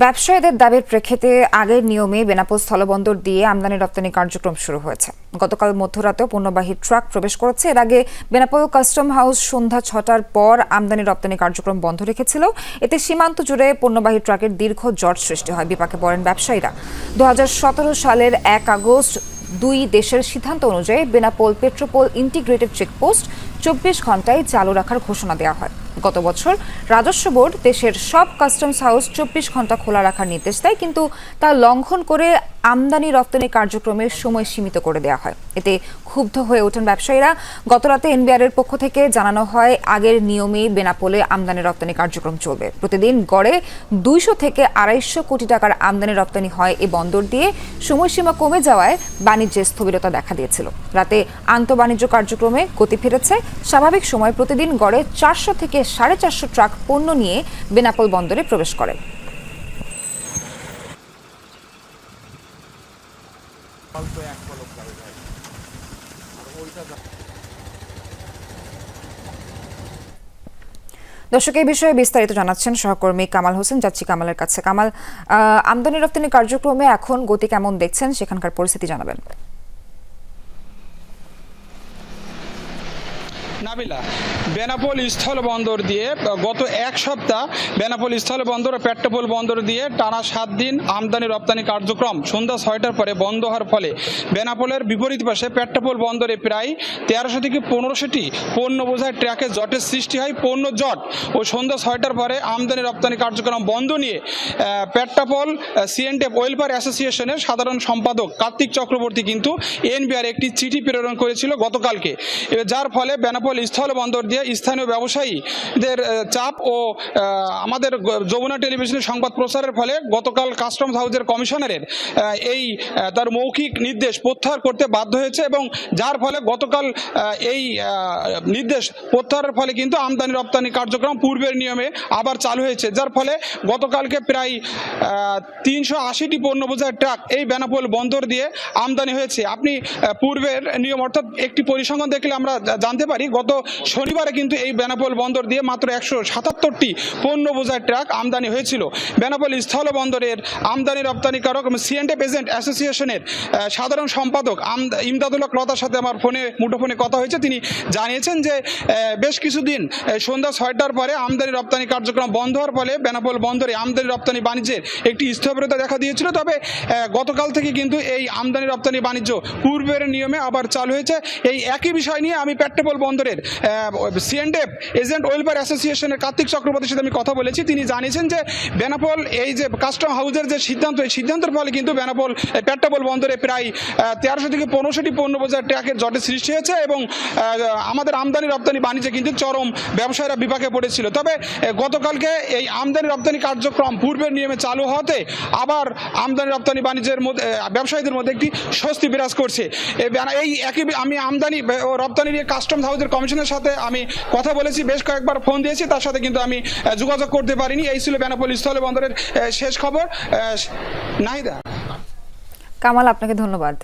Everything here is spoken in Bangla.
ব্যবসায়ীদের দাবির প্রেক্ষিতে আগের নিয়মে বেনাপোল স্থলবন্দর দিয়ে আমদানি রপ্তানি কার্যক্রম শুরু হয়েছে। গতকাল মধ্যরাতেও পণ্যবাহী ট্রাক প্রবেশ করেছে। এর আগে বেনাপোল কাস্টম হাউস সন্ধ্যা ছটার পর আমদানি রপ্তানি কার্যক্রম বন্ধ রেখেছিল। এতে সীমান্ত জুড়ে পণ্যবাহী ট্রাকের দীর্ঘ জট সৃষ্টি হয়। বিপাকে পড়েন ব্যবসায়ীরা। দু হাজার সতেরো সালের এক আগস্ট দুই দেশের সিদ্ধান্ত অনুযায়ী বেনাপোল পেট্রোপোল ইন্টিগ্রেটেড চেকপোস্ট চব্বিশ ঘন্টায় চালু রাখার ঘোষণা দেওয়া হয়। গত বছর রাজস্ব বোর্ড দেশের সব কাস্টমস হাউস চব্বিশ ঘণ্টা খোলা রাখার নির্দেশ দেয়, কিন্তু তা লঙ্ঘন করে আমদানি রপ্তানি কার্যক্রমের সময় সীমিত করে দেওয়া হয়। এতে ক্ষুব্ধ হয়ে ওঠেন ব্যবসায়ীরা। গতরাতে এনবিআর এর পক্ষ থেকে জানানো হয়, আগের নিয়মেই বেনাপোলে আমদানি রপ্তানি কার্যক্রম চলবে। প্রতিদিন গড়ে দুইশো থেকে আড়াইশো কোটি টাকার আমদানি রপ্তানি হয় এই বন্দর দিয়ে। সময়সীমা কমে যাওয়ায় বাণিজ্যে স্থবিরতা দেখা দিয়েছিল। রাতে আন্তঃবাণিজ্য কার্যক্রমে গতি ফিরেছে। স্বাভাবিক সময় প্রতিদিন গড়ে চারশো থেকে সাড়ে চারশো ট্রাক পণ্য নিয়ে বেনাপোল বন্দরে প্রবেশ করে। দর্শক এই বিষয়ে বিস্তারিত জানাচ্ছেন সহকর্মী কামাল হোসেন যাচ্ছি কামালের কাছে। কামাল আহ, আমদানি রপ্তানি কার্যক্রমে এখন গতি কেমন দেখছেন? সেখানকার পরিস্থিতি জানাবেন। নাবিলা বেনাপোল স্থল বন্দর দিয়ে, গত এক সপ্তাহ বেনাপোল স্থল বন্দর ও পেট্রোপোল বন্দর দিয়ে টানা সাত দিন আমদানি রপ্তানি কার্যক্রম সন্ধ্যা ছয়টার পরে বন্ধ হওয়ার ফলে বেনাপোলের বিপরীত পাশে পেট্রোপোল বন্দরে প্রায় তেরোশো থেকে পনেরোশোটি পণ্য বোঝায় ট্র্যাকে জটের সৃষ্টি হয়, পণ্য জট ও সন্ধ্যা ছয়টার পরে আমদানি রপ্তানি কার্যক্রম বন্ধ নিয়ে পেট্রাপোল সিএনটেপ ওয়েলফেয়ার অ্যাসোসিয়েশনের সাধারণ সম্পাদক কার্তিক চক্রবর্তী কিন্তু এনবিআর একটি চিঠি প্রেরণ করেছিল গতকালকে। যার ফলে বেনাপোল স্থল বন্দর দিয়ে স্থানীয় ব্যবসায়ীদের চাপ ও আমাদের যমুনা টেলিভিশনের সংবাদ প্রচারের ফলে গতকাল কাস্টমস হাউসের কমিশনারের এই তার মৌখিক নির্দেশ প্রত্যাহার করতে বাধ্য হয়েছে এবং যার ফলে গতকাল এই নির্দেশ প্রত্যাহারের ফলে কিন্তু আমদানি রপ্তানি কার্যক্রম পূর্বের নিয়মে আবার চালু হয়েছে। যার ফলে গতকালকে প্রায় তিনশো আশিটি পণ্য বোঝায় ট্রাক এই বেনাপোল বন্দর দিয়ে আমদানি হয়েছে। আপনি পূর্বের নিয়ম অর্থাৎ একটি পরিসংখ্যান দেখলে আমরা জানতে পারি, গত শনিবারে কিন্তু এই বেনাপোল বন্দর দিয়ে মাত্র একশো সাতাত্তরটি পণ্য বোঝায় ট্রাক আমদানি হয়েছিল। বেনাপোল স্থল বন্দরের আমদানি রপ্তানিকারক সিএনটে এজেন্ট অ্যাসোসিয়েশনের সাধারণ সম্পাদক ইমদাদুল্লাহ লতার সাথে আমার ফোনে, মুঠোফোনে কথা হয়েছে। তিনি জানিয়েছেন যে বেশ কিছুদিন সন্ধ্যা ছয়টার পরে আমদানি রপ্তানি কার্যক্রম বন্ধ হওয়ার ফলে বেনাপোল বন্দরে আমদানি রপ্তানি বাণিজ্যের একটি স্থবিরতা দেখা দিয়েছিল। তবে গতকাল থেকে কিন্তু এই আমদানি রপ্তানি বাণিজ্য পূর্বের নিয়মে আবার চালু হয়েছে। এই একই বিষয় নিয়ে আমি পেট্রোপোল বন্দরের সিএনডেফ এজেন্ট ওয়েলফেয়ার অ্যাসোসিয়েশনের কার্তিক চক্রবর্তীর সাথে আমি কথা বলেছি। তিনি জানিয়েছেন যে বেনাপোল এই যে কাস্টম হাউসের যে সিদ্ধান্ত, এই সিদ্ধান্তের ফলে কিন্তু বেনাপোল এই বন্দরে প্রায় তেরোশো থেকে পনেরোশোটি পণ্য বোঝার ট্র্যাকের জটের সৃষ্টি হয়েছে এবং আমাদের আমদানি রপ্তানি বাণিজ্যে কিন্তু চরম ব্যবসায়ীরা বিপাকে পড়েছিল। তবে গতকালকে এই আমদানি রপ্তানি কার্যক্রম পূর্বের নিয়মে চালু হওয়াতে আবার আমদানি রপ্তানি বাণিজ্যের মধ্যে ব্যবসায়ীদের মধ্যে একটি স্বস্তি বিরাজ করছে। এই একই, আমি আমদানি ও রপ্তানি নিয়ে কাস্টমস হাউসের কমিশনের সাথে আমি কথা বলেছি, বেশ কয়েকবার ফোন দিয়েছি, তার সাথে কিন্তু আমি যোগাযোগ করতে পারিনি। এই ছিল বেনাপোল স্থল বন্দরের শেষ খবর। নাহিদা। কামাল, আপনাকে ধন্যবাদ।